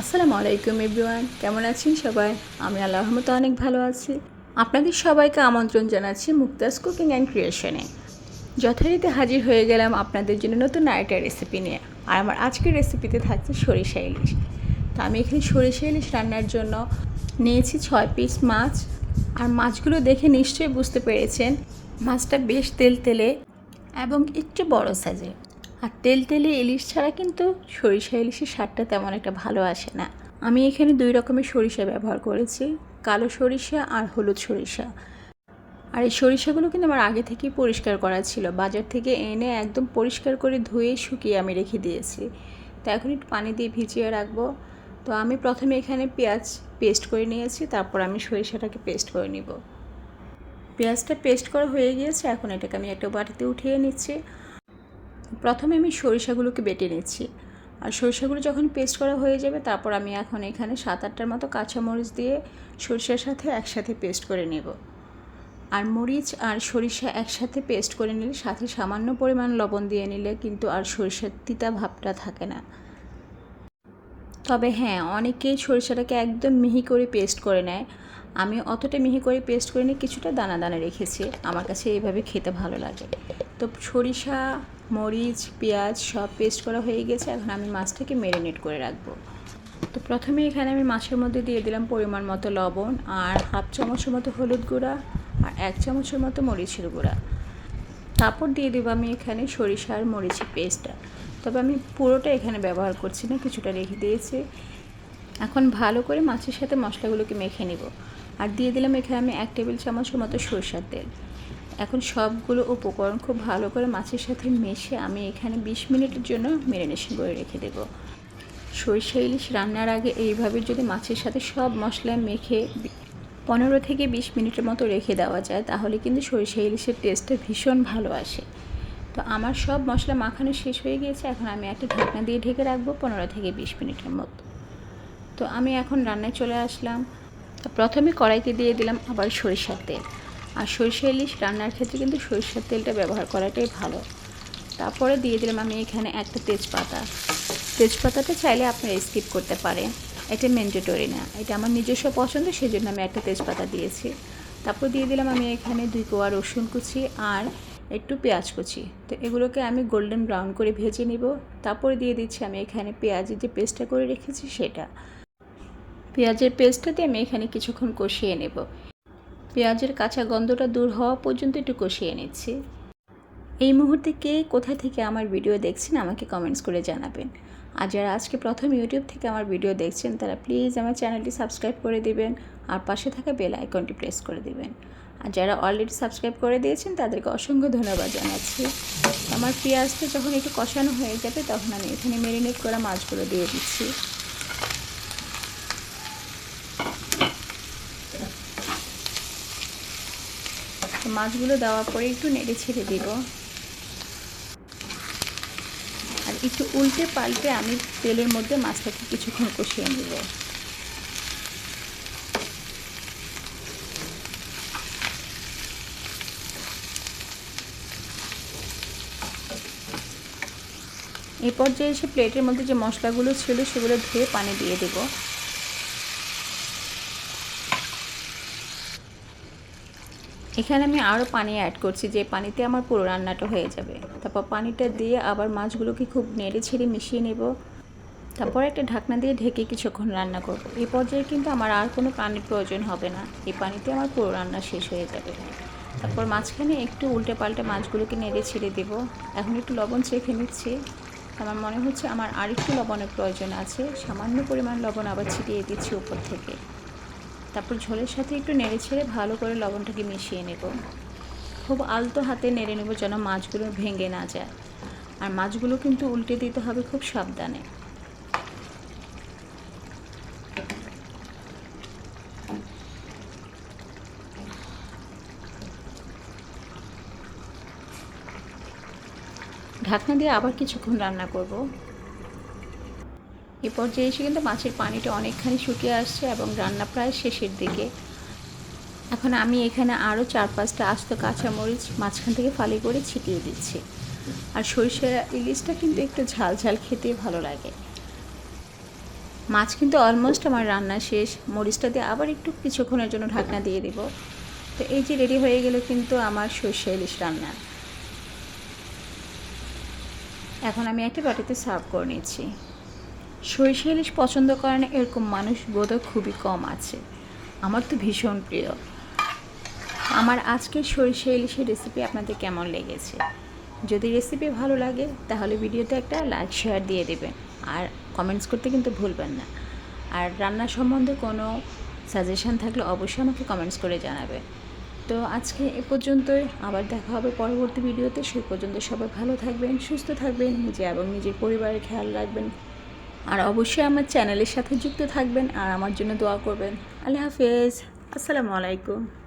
আসসালামু আলাইকুম এভরিওয়ান, কেমন আছেন সবাই? আমি আল্লাহ রহমতে অনেক ভালো আছি। আপনাদের সবাইকে আমন্ত্রণ জানাচ্ছি মুক্তাস কুকিং অ্যান্ড ক্রিয়েশনে। যথারীতি হাজির হয়ে গেলাম আপনাদের জন্য নতুন আরেকটা রেসিপি নিয়ে। আর আমার আজকের রেসিপিতে থাকছে সরিষা ইলিশ। তো আমি এখানে সরিষা ইলিশ রান্নার জন্য নিয়েছি ছয় পিস মাছ। আর মাছগুলো দেখে নিশ্চয়ই বুঝতে পেরেছেন, মাছটা বেশ তেল তেলে এবং একটু বড় সাইজের আর তেল তেলে ইলিশ ছাড়া কিন্তু সরিষা ইলিশের স্বাদটা তেমন একটা ভালো আসে না। আমি এখানে দুই রকমের সরিষা ব্যবহার করেছি, কালো সরিষা আর হলুদ সরিষা। আর এই সরিষাগুলো কিন্তু আমার আগে থেকেই পরিষ্কার করা ছিল, বাজার থেকে এনে একদম পরিষ্কার করে ধুয়ে শুকিয়ে আমি রেখে দিয়েছি। তো এখন একটু পানি দিয়ে ভিজিয়ে রাখব। তো আমি প্রথমে এখানে পেঁয়াজ পেস্ট করে নিয়েছি, তারপর আমি সরিষাটাকে পেস্ট করে নিব। পেঁয়াজটা পেস্ট করা হয়ে গিয়েছে, এখন এটাকে আমি একটা বাটিতে উঠিয়ে নিচ্ছি। প্রথমে আমি সরিষাগুলোকে বেটে নিচ্ছি। আর সরিষাগুলো যখন পেস্ট করা হয়ে যাবে, তারপর আমি এখন এখানে সাত আটটার মতো কাঁচামরিচ দিয়ে সরিষার সাথে একসাথে পেস্ট করে নেব। আর মরিচ আর সরিষা একসাথে পেস্ট করে নিলে, সাথে সামান্য পরিমাণ লবণ দিয়ে নিলে কিন্তু আর সরিষার তিতা ভাবটা থাকে না। তবে হ্যাঁ অনেকেই সরিষাটাকে একদম মিহি করে পেস্ট করে নেয়। আমি অতটা মিহি করে পেস্ট করে নিয়ে কিছুটা দানা দানা রেখেছি। আমার কাছে এইভাবে খেতে ভালো লাগে। তো সরিষা মরিচ, পেঁয়াজ সব পেস্ট করা হয়ে গেছে। এখন আমি মাছটাকে ম্যারিনেট করে রাখব। তো প্রথমে এখানে আমি মাছের মধ্যে দিয়ে দিলাম পরিমাণ মতো লবণ আর হাফ চামচের মতো হলুদ গুঁড়া আর এক চামচের মতো মরিচের গুঁড়া। তারপর দিয়ে দেবো আমি এখানে সরিষা আর মরিচের পেস্টটা তবে আমি পুরোটা এখানে ব্যবহার করছি না, কিছুটা রেখে দিয়েছি। এখন ভালো করে মাছের সাথে মশলাগুলোকে মেখে নেব। আর দিয়ে দিলাম এখানে আমি এক টেবিল চামচের মতো সরষার তেল। এখন সবগুলো উপকরণ খুব ভালো করে মাছের সাথে মেশে আমি এখানে বিশ মিনিটের জন্য ম্যারিনেশন করে রেখে দেব। সরিষা ইলিশ রান্নার আগে এইভাবে যদি মাছের সাথে সব মশলা মেখে পনেরো থেকে বিশ মিনিটের মতো রেখে দেওয়া যায়, তাহলে কিন্তু সরিষা ইলিশের টেস্টটা ভীষণ ভালো আসে। তো আমার সব মশলা মাখানো শেষ হয়ে গিয়েছে, এখন আমি একটা ঢাকনা দিয়ে ঢেকে রাখব পনেরো থেকে বিশ মিনিটের মতো। তো আমি এখন রান্নায় চলে আসলাম। প্রথমে কড়াইতে দিয়ে দিলাম আবার সরিষার তেল। আর সরিষা ইলিশ রান্নার ক্ষেত্রে কিন্তু সরিষার তেলটা ব্যবহার করাটাই ভালো। তারপরে দিয়ে দিলাম আমি এখানে একটা তেজপাতা। তেজপাতাটা চাইলে আপনারা স্কিপ করতে পারেন। এটা ম্যান্ডেটরি না। এটা আমার নিজস্ব পছন্দ সেই জন্য আমি একটা তেজপাতা দিয়েছি। তারপর দিয়ে দিলাম আমি এখানে দুই কোয়া রসুন কুচি আর একটু পেঁয়াজ কুচি। তো এগুলোকে আমি গোল্ডেন ব্রাউন করে ভেজে নিব। তারপরে দিয়ে দিচ্ছি আমি এখানে পেঁয়াজের যে পেস্টটা করে রেখেছি সেটা। পেঁয়াজের পেস্টটাতে আমি এখানে কিছুক্ষণ কষিয়ে নেব। পেঁয়াজের কাঁচা গন্ধটা দূর হওয়া পর্যন্ত একটু কষিয়ে নিচ্ছি। এই মুহূর্তে কে কোথা থেকে আমার ভিডিও দেখছেন আমাকে কমেন্টস করে জানাবেন। আর যারা আজকে প্রথম ইউটিউব থেকে আমার ভিডিও দেখছেন, তারা প্লিজ আমার চ্যানেলটি সাবস্ক্রাইব করে দিবেন আর পাশে থাকা বেল আইকনটি প্রেস করে দিবেন। আর যারা অলরেডি সাবস্ক্রাইব করে দিয়েছেন, তাদেরকে অসংখ্য ধন্যবাদ জানাচ্ছি। আমার পেঁয়াজটা যখন একটু কষানো হয়ে যাবে, তখন আমি এখানে মেরিনেট করা মাছগুলো দিয়ে দিচ্ছি। মাছগুলো দেওয়ার পরে একটু নেড়ে ছেড়ে দিব। আর একটু উল্টে পাল্টে আমি তেলের মধ্যে মাছটাকে কিছুক্ষণ কষিয়ে নেব। এই পর্যায়ে এসে প্লেটের মধ্যে যে মশলাগুলো ছিল সেগুলো ধুয়ে পানি দিয়ে দেবো। এখানে আমি আরও পানি অ্যাড করছি যে পানিতে আমার পুরো রান্নাটা হয়ে যাবে। তারপর পানিটা দিয়ে আবার মাছগুলোকে খুব নেড়ে ছেড়ে মিশিয়ে নেব। তারপর একটা ঢাকনা দিয়ে ঢেকে কিছুক্ষণ রান্না করব। এই পর্যায়ে কিন্তু আমার আর কোনো পানির প্রয়োজন হবে না। এই পানিতে আমার পুরো রান্না শেষ হয়ে যাবে। তারপর মাঝখানে একটু উল্টে পাল্টে মাছগুলোকে নেড়ে ছেড়ে দেব। এখন একটু লবণ চেখে নিচ্ছি। আমার মনে হচ্ছে আমার আর একটু লবণের প্রয়োজন আছে। সামান্য পরিমাণ লবণ আবার ছিটিয়ে দিচ্ছি উপর থেকে। তারপর ঝোলের সাথে একটু নেড়ে ছেড়ে ভালো করে লবণটাকে মিশিয়ে নেব। খুব আলতো হাতে নেড়ে নেব যেন মাছগুলো ভেঙে না যায়। আর মাছগুলো কিন্তু উল্টে দিতে হবে খুব সাবধানে। ঢাকনা দিয়ে আবার কিছুক্ষণ রান্না করব। এ পর্যায়ে এসে কিন্তু মাছের পানিটা অনেকখানি শুকিয়ে আসছে এবং রান্না প্রায় শেষের দিকে। এখন আমি এখানে আরও চার পাঁচটা আস্ত কাঁচামরিচ মাঝখান থেকে ফালি করে ছিটিয়ে দিচ্ছি। আর সরিষা ইলিশটা কিন্তু একটু ঝাল ঝাল খেতে ভালো লাগে। মাছ কিন্তু অলমোস্ট আমার রান্না শেষ। মরিচটা দিয়ে আবার একটু কিছুক্ষণের জন্য ঢাকনা দিয়ে দিব। তো এই যে রেডি হয়ে গেল কিন্তু আমার সর্ষে ইলিশ রান্না। এখন আমি একটা বাটিতে সার্ভ করে নিচ্ছি। সরিষা ইলিশ পছন্দ করে না, এরকম মানুষ বোধহয় খুবই কম আছে। আমার তো ভীষণ প্রিয়। আমার আজকের সরিষা ইলিশের রেসিপি আপনাদের কেমন লেগেছে? যদি রেসিপি ভালো লাগে, তাহলে ভিডিওতে একটা লাইক শেয়ার দিয়ে দেবেন। আর কমেন্টস করতে কিন্তু ভুলবেন না। আর রান্না সম্বন্ধে কোনো সাজেশন থাকলে অবশ্যই আমাকে কমেন্টস করে জানাবে। তো আজকে এ পর্যন্তই। আবার দেখা হবে পরবর্তী ভিডিওতে। সেই পর্যন্ত সবাই ভালো থাকবেন, সুস্থ থাকবেন, নিজে এবং নিজের পরিবারের খেয়াল রাখবেন। আর অবশ্যই আমার চ্যানেলের সাথে যুক্ত থাকবেন আর আমার জন্য দোয়া করবেন। আল্লাহ হাফেজ। আসসালামু আলাইকুম।